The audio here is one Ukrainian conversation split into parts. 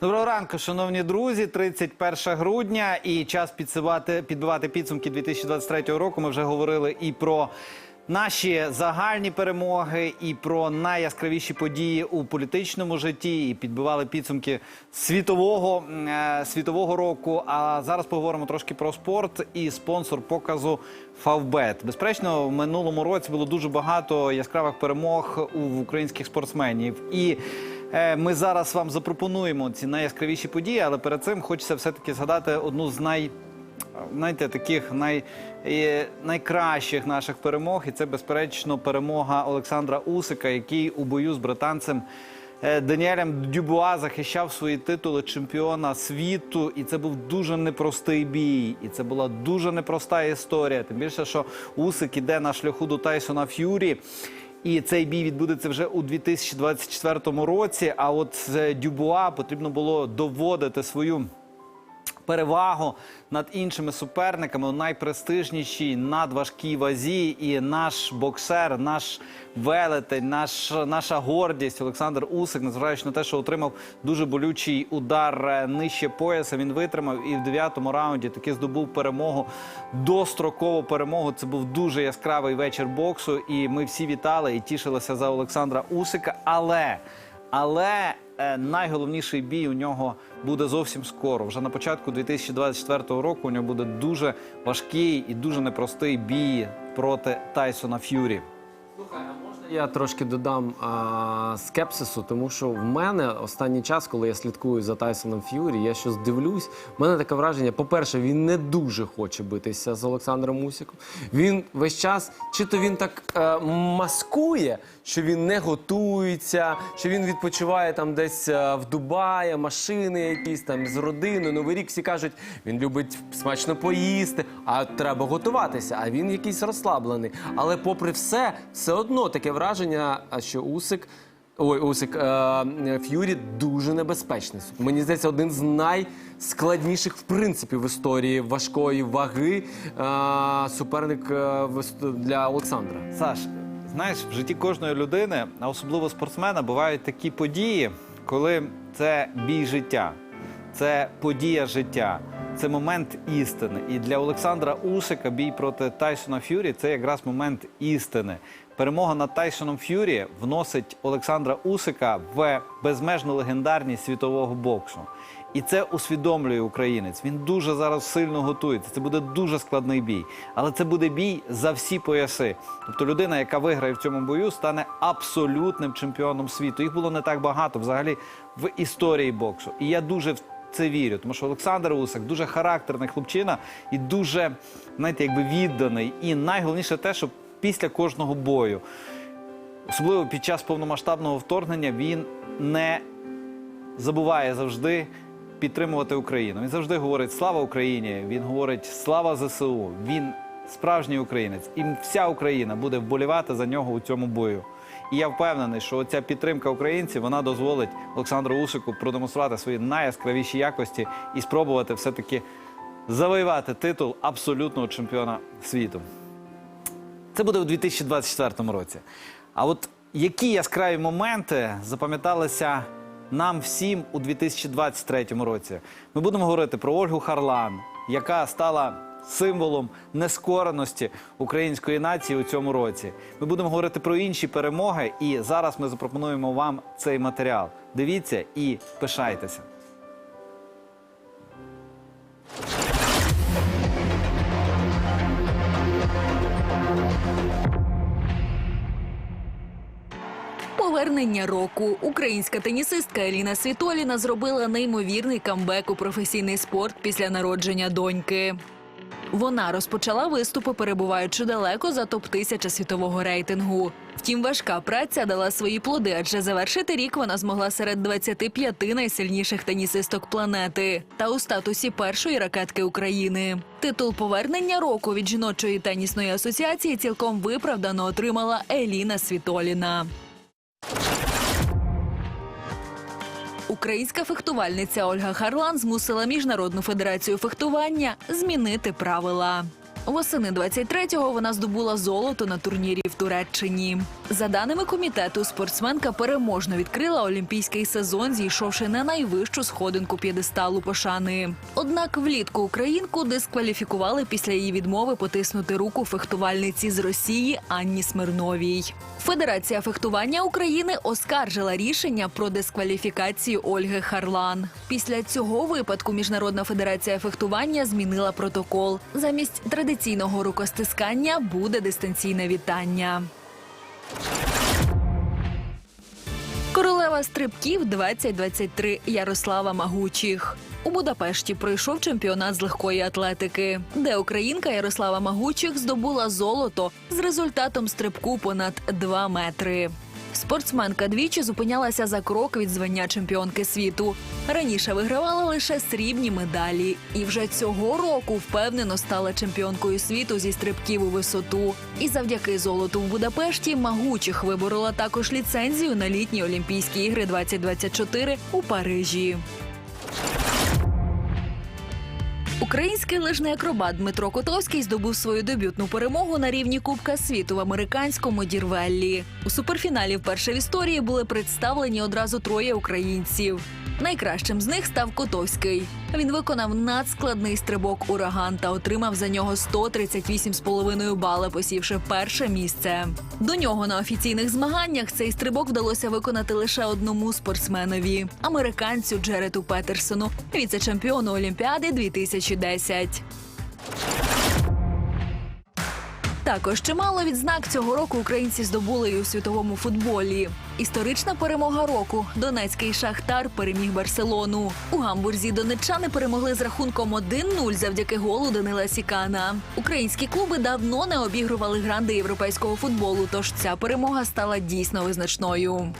Доброго ранку, шановні друзі. 31 грудня і час підсивати, підбивати підсумки 2023 року. Ми вже говорили і про наші загальні перемоги, і про найяскравіші події у політичному житті. І підбивали підсумки світового, е, світового року. А зараз поговоримо трошки про спорт і спонсор показу Фавбет. Безперечно, в минулому році було дуже багато яскравих перемог у українських спортсменів. І Ми зараз вам запропонуємо ці найяскравіші події, але перед цим хочеться все-таки згадати одну з най, знаєте, таких най, е, найкращих наших перемог. І це, безперечно, перемога Олександра Усика, який у бою з британцем е, Даніелем Дюбуа захищав свої титули чемпіона світу. І це був дуже непростий бій. І це була дуже непроста історія. Тим більше, що Усик іде на шляху до Тайсона Ф'юрі. І цей бій відбудеться вже у 2024 році. А от з Дюбуа потрібно було доводити свою перевагу над іншими суперниками у найпрестижнішій надважкій вазі. І наш боксер, наш велетень, наш, наша гордість Олександр Усик, незважаючи на те, що отримав дуже болючий удар е, нижче пояса. Він витримав і в дев'ятому раунді таки здобув перемогу, дострокову перемогу. Це був дуже яскравий вечір боксу. І ми всі вітали і тішилися за Олександра Усика. Але але найголовніший бій у нього буде зовсім скоро. Вже на початку 2024 року у нього буде дуже важкий і дуже непростий бій проти Тайсона Ф'юрі. Слухай, я трошки додам а, скепсису, тому що в мене останній час, коли я слідкую за Тайсоном Ф'юрі, я щось дивлюсь. в мене таке враження: по-перше, він не дуже хоче битися з Олександром Мусіком. Він весь час, чи то він так е, маскує, що він не готується, що він відпочиває там десь е, в Дубаї, машини якісь там з родиною. Новий рік всі кажуть, він любить смачно поїсти, а треба готуватися. А він якийсь розслаблений. Але попри все, все одно таке враження, що Усик. Ой, Усик е, Ф'юрі дуже небезпечний. Мені здається, один з найскладніших в принципі в історії важкої ваги е, суперник е, для Олександра. Саш, знаєш, в житті кожної людини, а особливо спортсмена, бувають такі події, коли це бій життя, це подія життя, це момент істини. І для Олександра Усика бій проти Тайсона Ф'юрі це якраз момент істини. Перемога над Тайсоном Ф'юрі вносить Олександра Усика в безмежну легендарність світового боксу. І це усвідомлює українець. Він дуже зараз сильно готується. Це буде дуже складний бій. Але це буде бій за всі пояси. Тобто людина, яка виграє в цьому бою, стане абсолютним чемпіоном світу. Їх було не так багато взагалі в історії боксу. І я дуже в це вірю, тому що Олександр Усик дуже характерний хлопчина і дуже, знаєте, якби відданий. І найголовніше те, що після кожного бою, особливо під час повномасштабного вторгнення, він не забуває завжди підтримувати Україну. Він завжди говорить Слава Україні! Він говорить Слава ЗСУ. Він справжній українець, і вся Україна буде вболівати за нього у цьому бою. І я впевнений, що ця підтримка українців вона дозволить Олександру Усику продемонструвати свої найяскравіші якості і спробувати все-таки завоювати титул абсолютного чемпіона світу. Це буде у 2024 році. А от які яскраві моменти запам'яталися нам всім у 2023 році? Ми будемо говорити про Ольгу Харлан, яка стала символом нескореності української нації у цьому році. Ми будемо говорити про інші перемоги, і зараз ми запропонуємо вам цей матеріал. Дивіться і пишайтеся. Повернення року українська тенісистка Еліна Світоліна зробила неймовірний камбек у професійний спорт після народження доньки. Вона розпочала виступи, перебуваючи далеко за топ 1000 світового рейтингу. Втім, важка праця дала свої плоди, адже завершити рік вона змогла серед 25 найсильніших тенісисток планети та у статусі першої ракетки України. Титул повернення року від жіночої тенісної асоціації цілком виправдано отримала Еліна Світоліна. Українська фехтувальниця Ольга Харлан змусила міжнародну федерацію фехтування змінити правила. Восени 23-го вона здобула золото на турнірі в Туреччині. За даними комітету, спортсменка переможно відкрила олімпійський сезон, зійшовши на найвищу сходинку п'єдесталу пошани. Однак влітку українку дискваліфікували після її відмови потиснути руку фехтувальниці з Росії Анні Смирновій. Федерація фехтування України оскаржила рішення про дискваліфікацію Ольги Харлан. Після цього випадку Міжнародна федерація фехтування змінила протокол. Замість традиційного рукостискання буде дистанційне вітання. Королева стрибків 2023 Ярослава Магучих. У Будапешті пройшов чемпіонат з легкої атлетики, де українка Ярослава Магучих здобула золото з результатом стрибку понад 2 метри. Спортсменка двічі зупинялася за крок від звання чемпіонки світу. Раніше вигравала лише срібні медалі, і вже цього року впевнено стала чемпіонкою світу зі стрибків у висоту. І завдяки золоту в Будапешті Магучих виборола також ліцензію на літні Олімпійські ігри 2024 у Парижі. Український лижний акробат Дмитро Котовський здобув свою дебютну перемогу на рівні Кубка світу в американському Дірвеллі. У суперфіналі вперше в історії були представлені одразу троє українців. Найкращим з них став Котовський. Він виконав надскладний стрибок ураган та отримав за нього 138,5 бали, посівши перше місце. До нього на офіційних змаганнях цей стрибок вдалося виконати лише одному спортсменові американцю Джерету Петерсону, віце-чемпіону Олімпіади 2010. Також чимало відзнак цього року українці здобули і у світовому футболі. Історична перемога року. Донецький шахтар переміг Барселону. У гамбурзі донеччани перемогли з рахунком 1-0 завдяки голу Данила Сікана. Українські клуби давно не обігрували гранди європейського футболу, тож ця перемога стала дійсно визначною.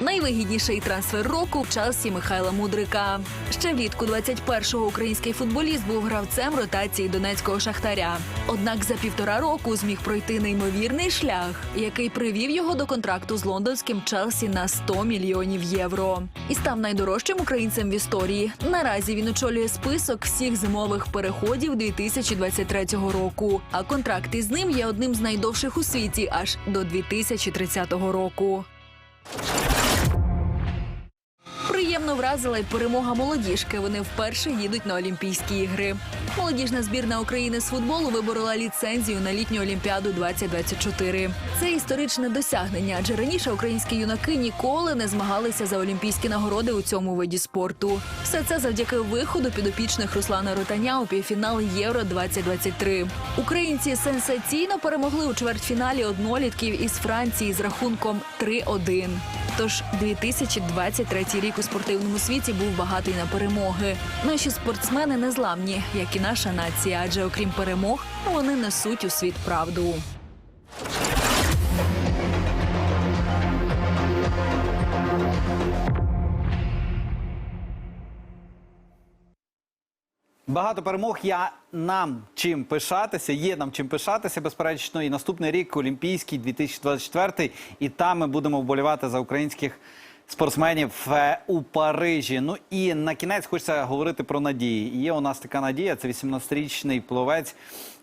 Найвигідніший трансфер року в Челсі Михайла Мудрика. Ще влітку 21-го український футболіст був гравцем ротації донецького шахтаря. Однак за півтора року зміг пройти неймовірний шлях, який привів його до контракту з лондонським Челсі на 100 мільйонів євро. І став найдорожчим українцем в історії. Наразі він очолює список всіх зимових переходів 2023 року. А контракт із ним є одним з найдовших у світі аж до 2030 року. Приємно вразила й перемога молодіжки. Вони вперше їдуть на Олімпійські ігри. Молодіжна збірна України з футболу виборола ліцензію на літню Олімпіаду 2024. Це історичне досягнення, адже раніше українські юнаки ніколи не змагалися за олімпійські нагороди у цьому виді спорту. Все це завдяки виходу підопічних Руслана Ротаня у півфінал Євро 2023. Українці сенсаційно перемогли у чвертьфіналі однолітків із Франції з рахунком 3-1. Тож 2023 рік у спортивному світі був багатий на перемоги. Наші спортсмени незламні, як і наша нація, адже окрім перемог, вони несуть у світ правду. Багато перемог. Я нам чим пишатися. Є нам чим пишатися, безперечно. І наступний рік Олімпійський 2024. І там ми будемо вболівати за українських спортсменів е, у Парижі. Ну і на кінець хочеться говорити про надії. Є у нас така надія. Це 18-річний пловець.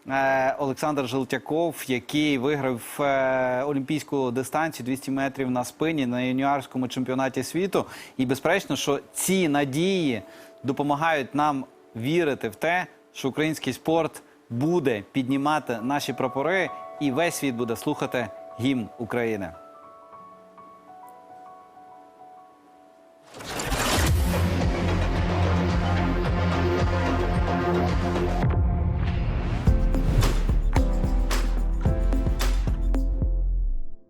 е, Олександр Желтяков, який виграв е, олімпійську дистанцію 200 метрів на спині на юніорському чемпіонаті світу. І безперечно, що ці надії допомагають нам вірити в те, що український спорт буде піднімати наші прапори, і весь світ буде слухати гімн України.